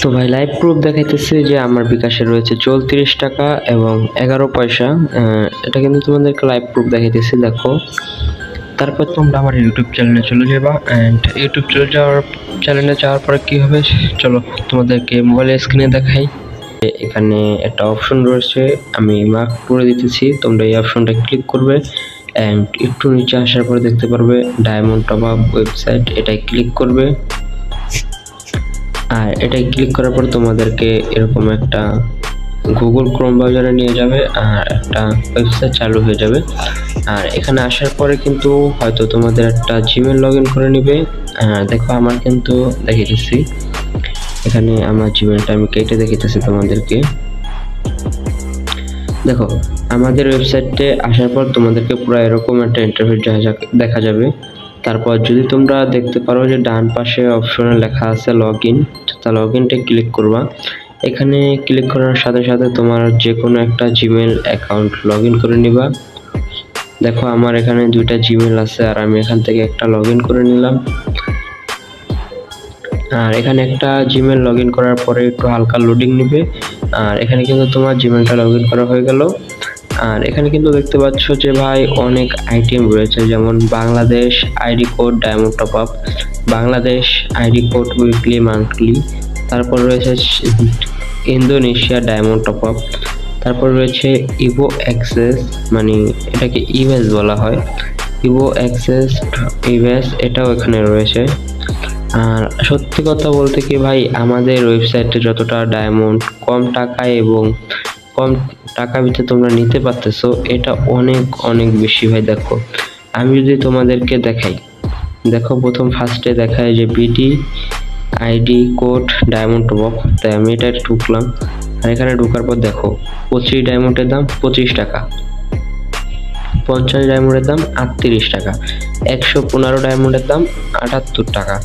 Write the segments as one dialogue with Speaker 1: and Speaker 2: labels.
Speaker 1: তো ভাই live proof দেখাইতেছে যে আমার বিকাশে রয়েছে চৌত্রিশ টাকা এবং এগারো পয়সা। এটা কিন্তু তোমাদেরকে লাইভ প্রুফ দেখাইতেছে, দেখো। তারপর তোমরা আমার ইউটিউব চ্যানেলে চলে যাবা অ্যান্ড ইউটিউব চলে যাওয়ার চ্যানেলে যাওয়ার পরে কী হবে? চলো তোমাদেরকে মোবাইলের স্ক্রিনে দেখাই। এখানে একটা অপশন রয়েছে, আমি মার্ক করে দিতেছি। তোমরা এই অপশনটা ক্লিক করবে অ্যান্ড একটু নিচে আসার পরে দেখতে পারবে ডায়মন্ড টপ আপ ওয়েবসাইট এটাই ক্লিক করবে। আর এটাই ক্লিক করার পর তোমাদেরকে এরকম একটা গুগল ক্রোম ব্রাউজারে নিয়ে যাবে আর একটা ওয়েবসাইট চালু হয়ে যাবে। আর এখানে আসার পরে কিন্তু হয়তো তোমাদের একটা জিমেল লগ ইন করে নিবে। দেখো, আমার কিন্তু দেখিতেছি এখানে আমার জিমেলটা আমি কেটে দেখিতেছি তোমাদেরকে। দেখো, আমাদের ওয়েবসাইটে আসার পর তোমাদেরকে পুরো এরকম একটা ইন্টারফেস দেখা যাবে। তারপর যদি তোমরা দেখতে পারো যে ডান পাশে অপশনে লেখা আছে লগ ইন তা লগ ইনটা ক্লিক করবা। এখানে ক্লিক করার সাথে সাথে তোমার যে কোনো একটা জিমেল অ্যাকাউন্ট লগ ইন করে নিবা। দেখো, আমার এখানে দুইটা জিমেল আছে আর আমি এখান থেকে একটা লগ ইন করে নিলাম। আর এখানে একটা জিমেল লগ ইন করার পরে একটু হালকা লোডিং নেবে। আর এখানে কিন্তু তোমার জিমেলটা লগ ইন করা হয়ে গেল। আর এখানে কিন্তু দেখতে পাচ্ছ যে ভাই অনেক আইটেম রয়েছে, যেমন Bangladesh ID code diamond top up Bangladesh ID code weekly monthly, তারপর রয়েছে ইন্দোনেশিয়া ডায়মন্ড টপ আপ তারপর রয়েছে ইভো অ্যাক্সেস মানে এটাকে ইভেস বলা হয়। ইভো অ্যাক্সেস ইভেস এটাও এখানে রয়েছে। আর সত্যি কথা বলতে কি ভাই, আমাদের ওয়েবসাইটে যতটা ডায়মন্ড কম টাকায় এবং কম টাকা ভিতরে তোমরা নিতে পারতেছো, এটা অনেক অনেক বেশি ভাই দেখো। আমি যদি তোমাদেরকে দেখাই, দেখো প্রথম ফার্স্টে দেখায় যে BD ID code diamond top তাই আমি এটা ঢুকলাম। আর এখানে ঢোকার পর দেখো, পঁচিশ ডায়মন্ডের দাম পঁচিশ টাকা। পঞ্চাশ ডায়মন্ডের দাম আটত্রিশ টাকা। একশো পনেরো ডায়মন্ডের দাম আটাত্তর টাকা।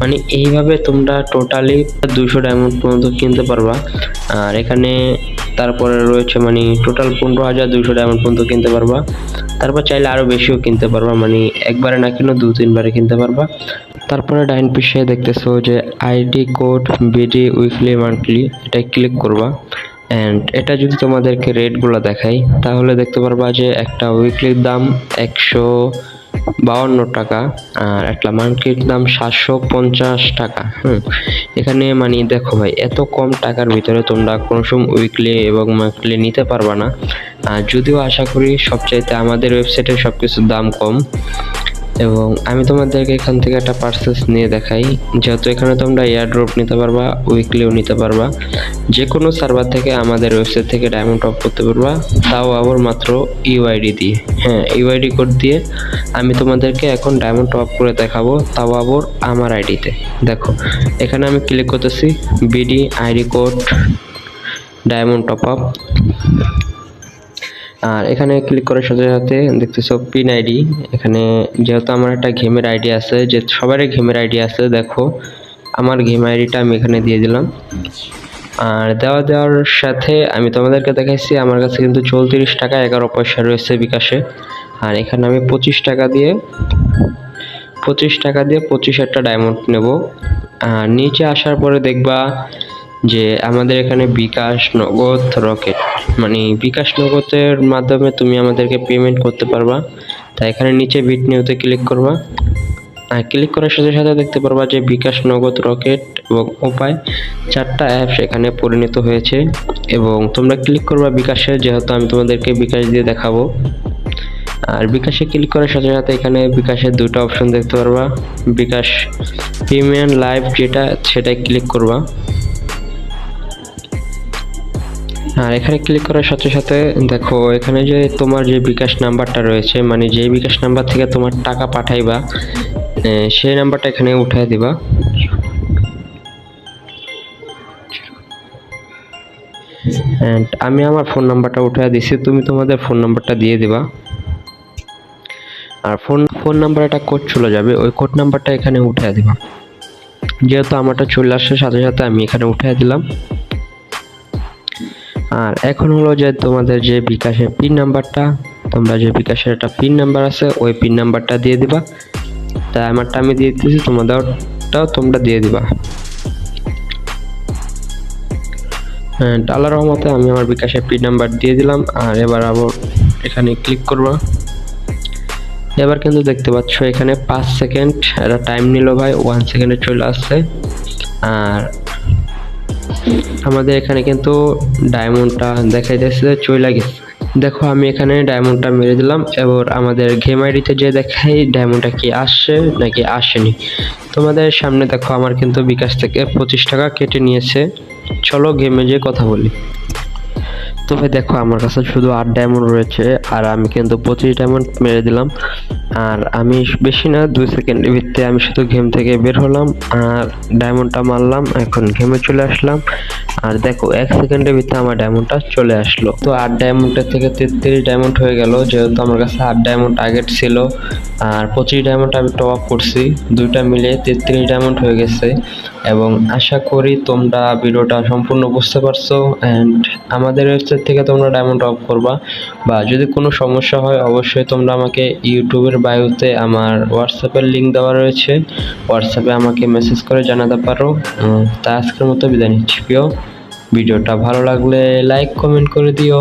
Speaker 1: মানে এইভাবে তোমরা টোটালি দুশো ডায়মন্ড পর্যন্ত কিনতে পারবা। আর এখানে তারপরে রয়েছে মানে টোটাল পনেরো হাজার দুশো ডায়মন্ড পর্যন্ত কিনতে পারবা। তারপর চাইলে আরও বেশিও কিনতে পারবা মানে একবারে না কিনো, দু তিনবারে কিনতে পারবা। তারপরে ডাইন পিসে দেখতেছো যে ID code, BD, weekly, monthly এটাই ক্লিক করবা। অ্যান্ড এটা যদি তোমাদেরকে রেটগুলো দেখাই, তাহলে দেখতে পারবা যে একটা উইকলির দাম একশো বাউন্ন টাকা আর একটা মার্কেট দাম সাতশো পঞ্চাশ টাকা, হুম। এখানে মানে দেখো ভাই, এত কম টাকার ভিতরে তোমরা কোনো সময় উইকলি এবং মান্থলি নিতে পারবা না। যদিও আশা করি সবচাইতে আমাদের ওয়েবসাইটে সব কিছুর দাম কম। এবং আমি তোমাদেরকে এখান থেকে একটা পার্সেস নিয়ে দেখাই। যেহেতু এখানে তোমরা এয়ারড্রপ নিতে পারবা উইকলিও নিতে পারবা। যে কোনো সার্ভার থেকে আমাদের ওয়েবসাইট থেকে ডায়মন্ড টপ করতে পারবা। তাও আবার মাত্র ইউআইডি দিয়ে। হ্যাঁ ইউআইডি কোড দিয়ে আমি তোমাদেরকে এখন ডায়মন্ড টপ করে দেখাবো। তাও আবার আমার আইডিতে দেখো, এখানে আমি ক্লিক করতেছি BD ID code diamond top up আর এখানে ক্লিক করার সাথে সাথে দেখতেছো পিন আইডি এখানে যেহেতু আমার একটা গেমের আইডি আছে, যে সবারই গেমের আইডি আছে, দেখো, আমার গেম আইডিটা আমি এখানে দিয়ে দিলাম। আর দেওয়া দেওয়ার সাথে আমি তোমাদেরকে দেখাইছি, আমার কাছে কিন্তু চৌত্রিশ টাকা এগারো পয়সা রয়েছে বিকাশে। আর এখানে আমি পঁচিশ টাকা দিয়ে, পঁচিশ টাকা দিয়ে পঁচিশ একটা ডায়মন্ড নেব। আর নিচে আসার পরে দেখবা যে আমাদের এখানে বিকাশ নগদ রকেট। মানে বিকাশ নগদের মাধ্যমে তুমি আমাদেরকে পেমেন্ট করতে পারবা। তাই এখানে নিচে বিট নিউতে ক্লিক করবা। আর ক্লিক করার সাথে সাথে দেখতে পারবা যে বিকাশ নগদ রকেট এবং উপায় চারটা অ্যাপস এখানে পরিণত হয়েছে। এবং তোমরা ক্লিক করবা বিকাশে, যেহেতু আমি তোমাদেরকে বিকাশ দিয়ে দেখাবো। আর বিকাশে ক্লিক করার সাথে সাথে এখানে বিকাশের দুটো অপশন দেখতে পারবা। বিকাশ প্রিমিয়াম লাইভ যেটা সেটাই ক্লিক করবা। আর এখানে ক্লিক করার সাথে সাথে দেখো, এখানে যে তোমার যে বিকাশ নাম্বারটা রয়েছে মানে যে বিকাশ নাম্বার থেকে তোমার টাকা পাঠাইবা সেই নাম্বারটা এখানে উঠাই দিবা। অ্যান্ড আমি আমার ফোন নাম্বারটা উঠাই দিছি, তুমি তোমাদের ফোন নাম্বারটা দিয়ে দিবা। আর ফোন ফোন নাম্বার একটা কোড চলে যাবে, ওই কোড নাম্বারটা এখানে উঠাই দিবা। যেহেতু আমারটা চলে আসার সাথে সাথে আমি এখানে উঠাই দিলাম। আর এখন হলো যে তোমাদের যে বিকাশের পিন নাম্বারটা, তোমরা যে বিকাশের একটা পিন নাম্বার আছে, ওই পিন নাম্বারটা দিয়ে দিবা। তাই আমারটা আমি দিয়ে দিতেছি তোমাদের ডায়মন্ডটাও তোমরা দিয়ে দিবা। হ্যাঁ আল্লাহ রহমতে আমি আমার বিকাশের পিন নাম্বার দিয়ে দিলাম, আর এবার আবার এখানে ক্লিক করবা। এবার কিন্তু দেখতে পাচ্ছ এখানে পাঁচ সেকেন্ড একটা টাইম নিল ভাই ওয়ান সেকেন্ডে চলে আসছে। আর আমাদের এখানে কিন্তু ডায়মন্ডটা দেখাই যাচ্ছে যে চলে গেছে। দেখো, আমি এখানে ডায়মন্ডটা মেরে দিলাম, এবার আমাদের গেম আইডিতে যে দেখাই ডায়মন্ডটা কি আসছে নাকি আসেনি। তোমাদের সামনে দেখো, আমার কিন্তু বিকাশ থেকে পঁচিশ টাকা কেটে নিয়েছে। চলো গেমে যে কথা বলি। তবে দেখো, আমার কাছে শুধু আট ডায়মন্ড রয়েছে, আর আমি কিন্তু পঁচিশ ডায়মন্ড মেরে দিলাম। আর আমি বেশি না, দুই সেকেন্ডের ভিত্তিতে আমি শুধু গেম থেকে বের হলাম আর ডায়মন্ডটা মারলাম, এখন গেমে চলে আসলাম। আর দেখো, এক সেকেন্ডের ভিতরে আমার ডায়মন্ডটা চলে আসলো। তো আট ডায়মন্ডের থেকে তেত্রিশ ডায়মন্ড হয়ে গেল, যেহেতু আমার কাছে আট ডায়মন্ড টার্গেট ছিল। আর পঁচিশ ডায়মন্ড আমি টপ আপ করছি, দুইটা মিলে তেত্রিশ ডায়মন্ড হয়ে গেছে। এবং আশা করি তোমরা ভিডিওটা সম্পূর্ণ বুঝতে পারছ। অ্যান্ড আমাদের ওয়েবসাইট থেকে তোমরা ডায়মন্ড অফ করবা। বা যদি কোনো সমস্যা হয়, অবশ্যই তোমরা আমাকে ইউটিউবের বায়োতে আমার হোয়াটসঅ্যাপের লিঙ্ক দেওয়া রয়েছে। হোয়াটসঅ্যাপে আমাকে মেসেজ করে জানাতে পারো। তা আজকের মতো বিদায় নিচ্ছি প্রিয়। ভিডিওটা ভালো লাগলে লাইক কমেন্ট করে দিও।